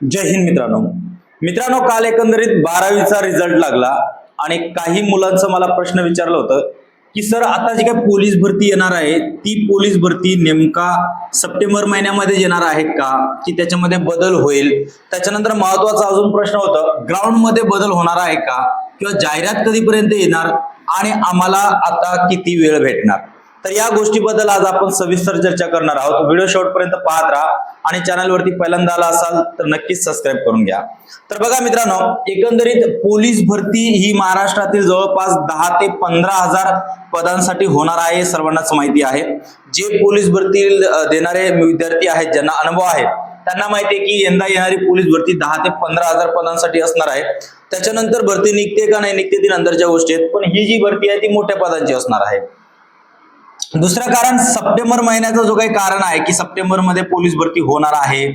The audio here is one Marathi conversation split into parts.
जय हिंद मित्रांनो. मित्रांनो काल एकंदरीत बारावीचा रिझल्ट लागला आणि काही मुलांचं मला प्रश्न विचारलं होतं की सर आता जी काय पोलीस भरती येणार आहे ती पोलीस भरती नेमका सप्टेंबर महिन्यामध्ये येणार आहे का? की त्याच्यामध्ये बदल होईल? त्याच्यानंतर महत्त्वाचा अजून प्रश्न होता ग्राउंडमध्ये बदल होणार आहे का? किंवा जाहिरात कधीपर्यंत येणार? आणि आम्हाला आता किती वेळ भेटणार? तर या गोष्टीबद्दल आज आपण सविस्तर चर्चा करणार आहोत. व्हिडिओ शेवटपर्यंत पाहत राहा आणि चॅनलवरती पहिल्यांदा आला असाल तर नक्कीच सबस्क्राईब करून घ्या. तर बघा मित्रांनो एकंदरीत पोलीस भरती ही महाराष्ट्रातील जवळपास दहा ते पंधरा हजार पदांसाठी होणार आहे हे सर्वांनाच माहिती आहे. जे पोलीस भरती देणारे विद्यार्थी आहेत ज्यांना अनुभव आहे त्यांना माहिती आहे की यंदा येणारी पोलीस भरती दहा ते पंधरा हजार पदांसाठी असणार आहे. त्याच्यानंतर भरती निघते का नाही निघते ती नंतरच्या गोष्टी आहेत पण ही जी भरती आहे ती मोठ्या पदांची असणार आहे. दुसरं कारण सप्टेंबर महिन्याचा जो काही कारण आहे की सप्टेंबरमध्ये पोलीस भरती होणार आहे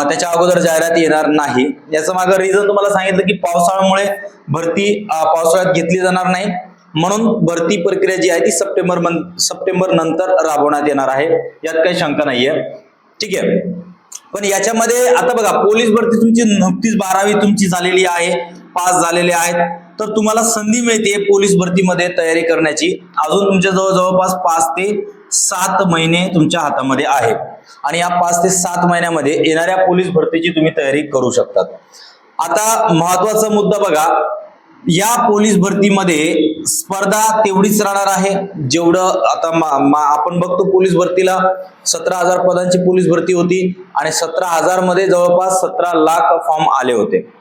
त्याच्या अगोदर जाहिरात येणार नाही. याचं मागं रिझन तुम्हाला सांगितलं की पावसाळ्यामुळे भरती पावसाळ्यात घेतली जाणार नाही. म्हणून भरती प्रक्रिया जी आहे ती सप्टेंबर मं सप्टेंबर नंतर राबवण्यात येणार आहे. यात काही शंका नाहीये. ठीक आहे. पण याच्यामध्ये आता बघा पोलीस भरती तुमची नुकतीच बारावी तुमची झालेली आहे पास झालेले आहेत. तर तुम्हाला संधी मिळते पोलीस भरतीमध्ये तयारी करण्याची. अजून तुमच्या जवळ जवळपास पाच ते सात महिने तुमच्या हातामध्ये आहे. आणि या पाच ते सात महिन्यामध्ये येणाऱ्या पोलीस भरतीची तुम्ही तयारी करू शकतात. आता महत्त्वाचा मुद्दा बघा. या पोलीस भरतीमध्ये स्पर्धा तेवढीच राहणार आहे. जेवढं आता मा- मा- आपण बघतो पोलीस भरतीला सतरा हजार पदांची पोलीस भरती होती आणि सतरा हजारमध्ये जवळपास सतरा लाख फॉर्म आले होते.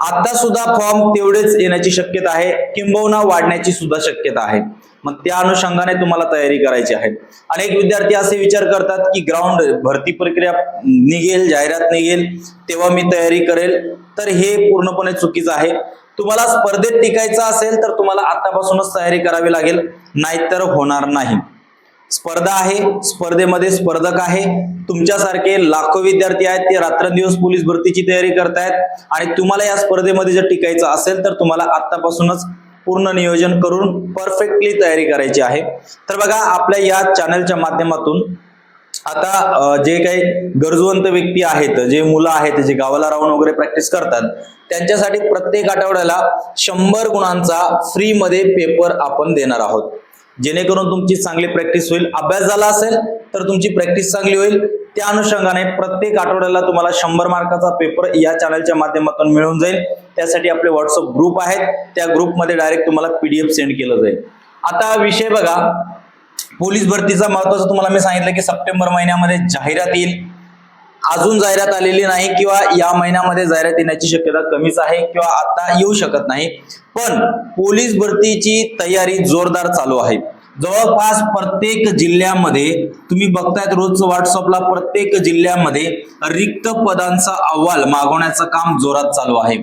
आता सुद्धा फॉर्म तेवढेच येण्याची शक्यता आहे किंबहुना वाढण्याची सुद्धा शक्यता आहे. मग त्या अनुषंगाने तुम्हाला तयारी करायची आहे. अनेक विद्यार्थी असे विचार करतात की ग्राउंड भरती प्रक्रिया निघेल जाहिरात निघेल तेव्हा मी तयारी करेल. तर हे पूर्णपणे चुकीचं आहे. तुम्हाला स्पर्धेत टिकायचं असेल तर तुम्हाला आतापासूनच तयारी करावी लागेल. नाहीतर होणार नाही. स्पर्धा आहे. स्पर्धेमध्ये स्पर्धक आहे. तुमच्यासारखे लाखो विद्यार्थी आहेत. ते रात्रंदिवस पोलीस भरतीची तयारी करतायत. आणि तुम्हाला या स्पर्धेमध्ये जर टिकायचं असेल तर तुम्हाला आतापासूनच पूर्ण नियोजन करून परफेक्टली तयारी करायची आहे. तर बघा आपल्या या चॅनलच्या माध्यमातून आता जे काही गरजवंत व्यक्ती आहेत जे मुलं आहेत जे गावाला राहून वगैरे प्रॅक्टिस करतात त्यांच्यासाठी प्रत्येक आठवड्याला शंभर गुणांचा फ्री मध्ये पेपर आपण देणार आहोत. जेणेकरून तुमची चांगली प्रॅक्टिस होईल. अभ्यास झाला असेल तर तुमची प्रॅक्टिस चांगली होईल. त्या अनुषंगाने प्रत्येक आठवड्याला तुम्हाला शंभर मार्काचा पेपर या चॅनलच्या माध्यमातून मिळून जाईल. त्यासाठी आपले व्हॉट्सअप ग्रुप आहेत. त्या ग्रुपमध्ये डायरेक्ट तुम्हाला पीडीएफ सेंड केलं जाईल. आता विषय बघा. पोलीस भरतीचा महत्वाचं तुम्हाला मी सांगितलं की सप्टेंबर महिन्यामध्ये जाहिरात येईल. अजून जाहिरात आलेली नाही किंवा या महिन्यामध्ये जाहिरात येण्याची शक्यता कमीच आहे किंवा आता येऊ शकत नाही. पण पोलीस भरतीची तयारी जोरदार चालू आहे. जवळपास प्रत्येक जिल्ह्यामध्ये तुम्ही बघतायत रोज व्हॉट्सअपला प्रत्येक जिल्ह्यामध्ये रिक्त पदांचा अहवाल मागवण्याचं काम जोरात चालू आहे.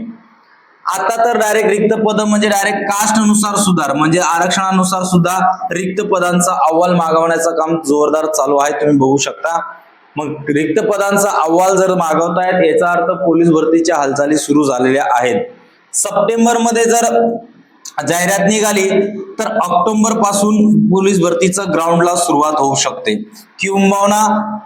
आता तर डायरेक्ट रिक्त पद म्हणजे डायरेक्ट कास्टनुसार सुधार म्हणजे आरक्षणानुसार सुद्धा रिक्त पदांचा अहवाल मागवण्याचं काम जोरदार चालू आहे तुम्ही बघू शकता. मग रिक्त पदांचा अहवाल जर मागवतायत याचा अर्थ पोलीस भरतीच्या हालचाली सुरू झालेल्या आहेत. सप्टेंबरमध्ये जर जाहिरात निघाली तर ऑक्टोबरपासून पोलीस भरतीचं ग्राउंडला सुरुवात होऊ शकते. किंबहुना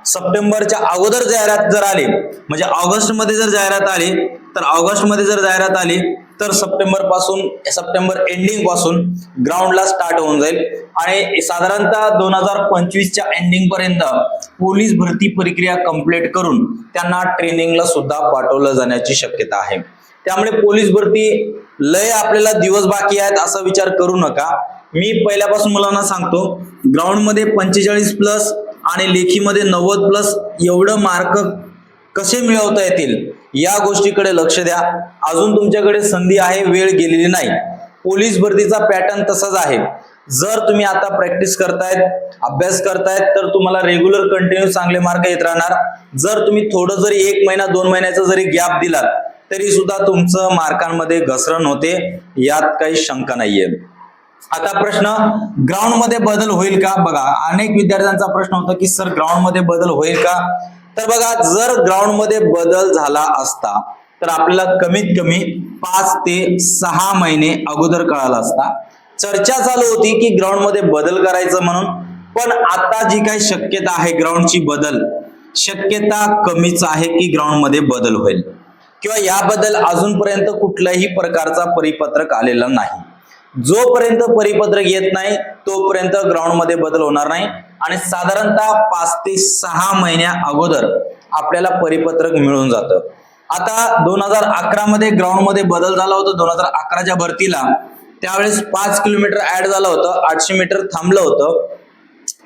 सप्टेंबरच्या अगोदर जाहिरात जर आली म्हणजे ऑगस्टमध्ये जर जाहिरात आली तर ऑगस्टमध्ये जर जाहिरात आली तर सप्टेंबरपासून सप्टेंबर एंडिंगपासून ग्राउंडला स्टार्ट होऊन जाईल. आणि साधारणतः दोन हजार पंचवीसच्या एंडिंग पर्यंत पोलीस भरती प्रक्रिया कंप्लीट करून त्यांना ट्रेनिंगला सुद्धा पाठवलं जाण्याची शक्यता आहे. त्यामुळे पोलीस भरती लय आपल्याला दिवस बाकी आहेत असा विचार करू नका. मी पहिल्यापासून मुलांना सांगतो ग्राउंडमध्ये पंचेचाळीस प्लस आणि लेखीमध्ये नव्वद प्लस एवढं मार्क कसे मिळवता येतील? या गोष्टीकडे लक्ष द्या. अजून तुमच्याकडे संधी आहे वेळ गेलेली नाही. पोलीस भरतीचा पॅटर्न तसाच आहे. जर तुम्ही आता प्रॅक्टिस करतायत अभ्यास करतायत तर तुम्हाला रेग्युलर कंटिन्यू चांगले मार्क येत राहणार. जर तुम्ही थोडं जरी एक महिना दोन महिन्याचा जरी गॅप दिलात तरी सुद्धा तुमचं मार्कांमध्ये घसरण होते. यात काही शंका नाहीये. आता प्रश्न ग्राउंडमध्ये बदल होईल का? बघा अनेक विद्यार्थ्यांचा प्रश्न होता की सर ग्राउंडमध्ये बदल होईल का? तर बघा जर ग्राउंडमध्ये बदल झाला असता तर आपल्याला कमीत कमी पाच ते सहा महिने अगोदर कळाला असता. चर्चा चालू होती की ग्राउंडमध्ये बदल करायचं म्हणून पण आता जी काही शक्यता आहे ग्राउंडची बदल शक्यता कमीच आहे की ग्राउंडमध्ये बदल होईल. किंवा याबद्दल अजूनपर्यंत कुठल्याही प्रकारचा परिपत्रक आलेला नाही. जोपर्यंत परिपत्रक येत नाही तोपर्यंत ग्राउंडमध्ये बदल होणार नाही. आणि साधारणतः पाच ते सहा महिन्या अगोदर आपल्याला परिपत्रक मिळून जातं. आता दोन हजार अकरा मध्ये बदल झाला होता. दोन हजार अकराच्या भरतीला त्यावेळेस पाच किलोमीटर ऍड झालं होतं. आठशे मीटर थांबलं होतं.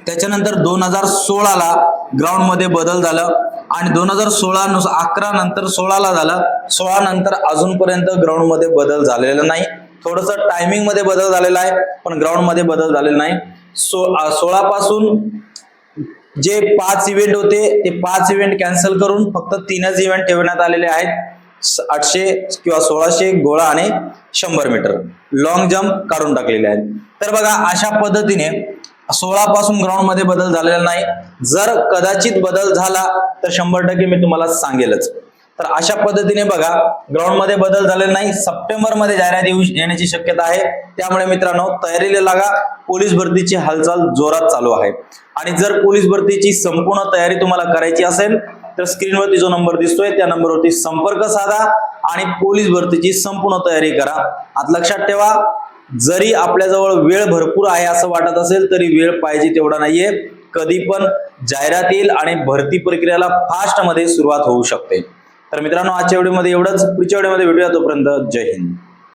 त्याच्यानंतर दोन हजार सोळाला ग्राउंडमध्ये बदल झालं. आणि दोन हजार सोळा नुसार अकरा नंतर सोळाला झालं. सोळा नंतर अजूनपर्यंत ग्राउंडमध्ये बदल झालेला नाही. थोडस टायमिंगमध्ये बदल झालेला आहे पण ग्राउंडमध्ये बदल झालेला नाही. सो सोळा पासून जे पाच इव्हेंट होते ते पाच इव्हेंट कॅन्सल करून फक्त तीनच इव्हेंट ठेवण्यात आलेले आहेत. आठशे किंवा सोळाशे गोळा आणि शंभर मीटर लॉंग जम्प काढून टाकलेले आहेत. तर बघा अशा पद्धतीने सोळा पासून ग्राउंडमध्ये बदल झालेला नाही. जर कदाचित बदल झाला तर शंभर टक्के मी तुम्हाला सांगेलच. तर अशा पद्धतीने बघा ग्राउंडमध्ये बदल झालेला नाही सप्टेंबरमध्ये जाहिरात येऊ येण्याची शक्यता आहे. त्यामुळे मित्रांनो तयारीला लागा पोलीस भरतीची हालचाल जोरात चालू आहे. आणि जर पोलीस भरतीची संपूर्ण तयारी तुम्हाला करायची असेल तर स्क्रीनवरती जो नंबर दिसतोय त्या नंबरवरती संपर्क साधा आणि पोलीस भरतीची संपूर्ण तयारी करा. आता लक्षात ठेवा जरी आपल्याजवळ वेळ भरपूर आहे असं वाटत असेल तरी वेळ पाहिजे तेवढा नाहीये. कधी पण जाहिरात येईल आणि भरती प्रक्रियेला फास्टमध्ये सुरुवात होऊ शकते. तर मित्रांनो आजच्या व्हिडिओमध्ये एवढंच. पुढच्या व्हिडिओमध्ये भेटूया तोपर्यंत जय हिंद.